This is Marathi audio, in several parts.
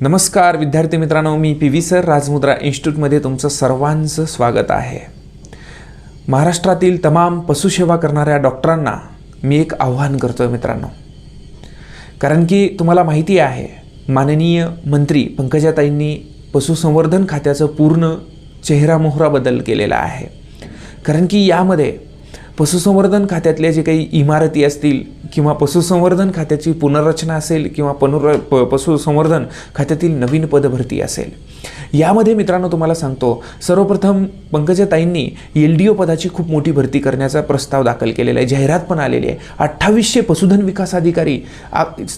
नमस्कार विद्यार्थी मित्रांनो मी पी व्ही सर राजमुद्रा इन्स्टिट्यूटमध्ये तुमचं सर्वांचं स्वागत आहे. महाराष्ट्रातील तमाम पशुसेवा करणाऱ्या डॉक्टरांना मी एक आव्हान करतो आहे मित्रांनो. कारण की तुम्हाला माहिती आहे माननीय मंत्री पंकजाताईंनी पशुसंवर्धन खात्याचं पूर्ण चेहरा मोहरा बदल केलेला आहे. कारण की यामध्ये पशुसंवर्धन खात्यातल्या जे काही इमारती असतील किंवा पशुसंवर्धन खात्याची पुनर्रचना असेल किंवा पनुर प पशुसंवर्धन खात्यातील नवीन पदभरती असेल. यामध्ये मित्रांनो तुम्हाला सांगतो सर्वप्रथम पंकजाताईंनी एल डी ओ पदाची खूप मोठी भरती करण्याचा प्रस्ताव दाखल केलेला आहे. जाहिरात पण आलेली आहे. अठ्ठावीसशे पशुधन विकास अधिकारी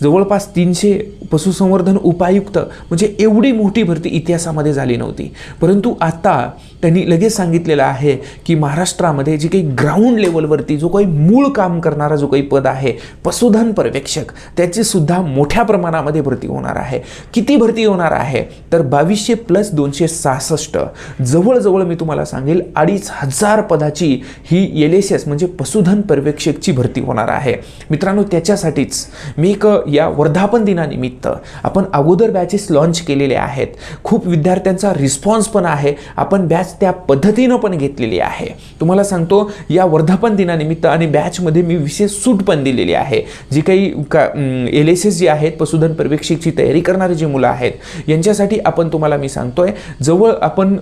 जवळपास तीनशे पशुसंवर्धन उपायुक्त म्हणजे एवढी मोठी भरती इतिहासामध्ये झाली नव्हती. परंतु आता त्यांनी लगेच सांगितलेलं आहे की महाराष्ट्रामध्ये जे काही ग्राउंड लेवलवरती जो काही मूळ काम करणारा जो काही पद आहे पशुधन पर्यवेक्षक त्याची सुद्धा मोठ्या प्रमाणामध्ये भरती होणार आहे. किती भरती होणार आहे? तर बावीसशे प्लस दोनशे सहासष्ट. जवळजवळ मी तुम्हाला सांगेल अडीच हजार पदाची ही एल एस एस म्हणजे पशुधन पर्यवेक्षकची भरती होणार आहे. मित्रांनो त्याच्यासाठीच मी एक या वर्धापन दिनानिमित्त आपण अगोदर बॅचेस लॉन्च केलेले आहेत. खूप विद्यार्थ्यांचा रिस्पॉन्स पण आहे. आपण बॅच त्या पद्धतीनं पण घेतलेली आहे. तुम्हाला सांगतो या वर्धापन दिनानिमित्त आणि बॅचमध्ये मी विशेष सूट पण दिलेली आहे. जी काही का एल एस एस जी आहेत पशुधन पर्यवेक्षकची तयारी करणारी जी मुलं आहेत यांच्यासाठी आपण तुम्हाला मी सांगतोय जवळ आपण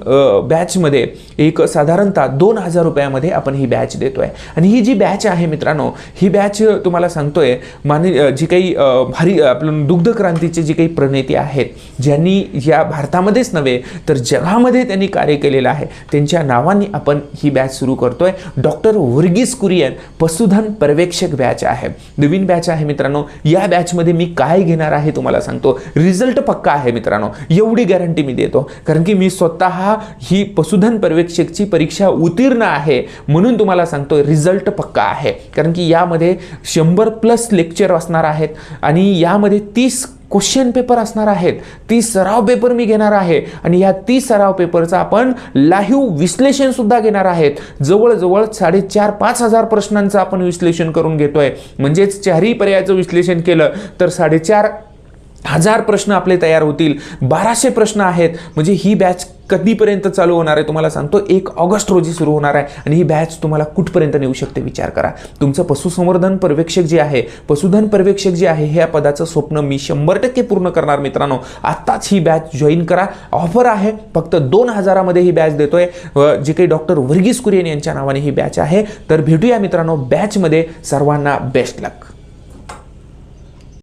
बॅचमध्ये एक साधारणतः दोन हजार रुपयामध्ये आपण ही बॅच देतोय. आणि ही जी बॅच आहे मित्रांनो ही बॅच तुम्हाला सांगतोय माने जी काही हरी भारी आपलं दुग्ध क्रांतीचे जी काही प्रणेते आहेत ज्यांनी या भारतामध्येच नव्हे तर जगामध्ये त्यांनी कार्य केलेलं आहे त्यांच्या नावाने आपण ही बॅच सुरू करतोय. डॉक्टर वर्गीस कुरियन पशुधन पर्यवेक्षक बॅच आहे. नवीन बॅच आहे मित्रांनो. या बॅचमध्ये मी काय घेणार आहे तुम्हाला सांगतो. रिझल्ट पक्का आहे मित्रांनो. एवढी गॅरंटी मी देतो. कारण की मी स्वतः ही पशुधन पर्यवेक्षकची परीक्षा उत्तीर्ण आहे म्हणून तुम्हाला सांगतो रिझल्ट पक्का आहे. कारण की यामध्ये शंभर प्लस लेक्चर असणार आहेत आणि यामध्ये तीस क्वेश्चन पेपर असणार आहेत. तीस सराव पेपर मी घेणार आहे. आणि या तीस सराव पेपरचा आपण लाईव्ह विश्लेषण सुद्धा घेणार आहेत. जवळजवळ साडेचार पाच हजार प्रश्नांचं आपण विश्लेषण करून घेतोय. म्हणजेच चारही पर्यायाचं विश्लेषण केलं तर साडेचार हजार प्रश्न आपले तयार होतील बाराशे प्रश्न आहेत. म्हणजे ही बॅच कधीपर्यंत चालू होणार आहे तुम्हाला सांगतो एक ऑगस्ट रोजी सुरू होणार आहे आणि ही बॅच तुम्हाला कुठपर्यंत नेऊ शकते विचार करा. तुमचं पशुसंवर्धन पर्यवेक्षक जे आहे पशुधन पर्यवेक्षक जे आहे ह्या पदाचं स्वप्न मी शंभर टक्के पूर्ण करणार मित्रांनो. आत्ताच ही बॅच जॉईन करा. ऑफर आहे फक्त दोन हजारामध्ये ही बॅच देतोय. जे काही डॉक्टर वर्गीस कुरियन यांच्या नावाने ही बॅच आहे. तर भेटूया मित्रांनो बॅचमध्ये सर्वांना बेस्ट लक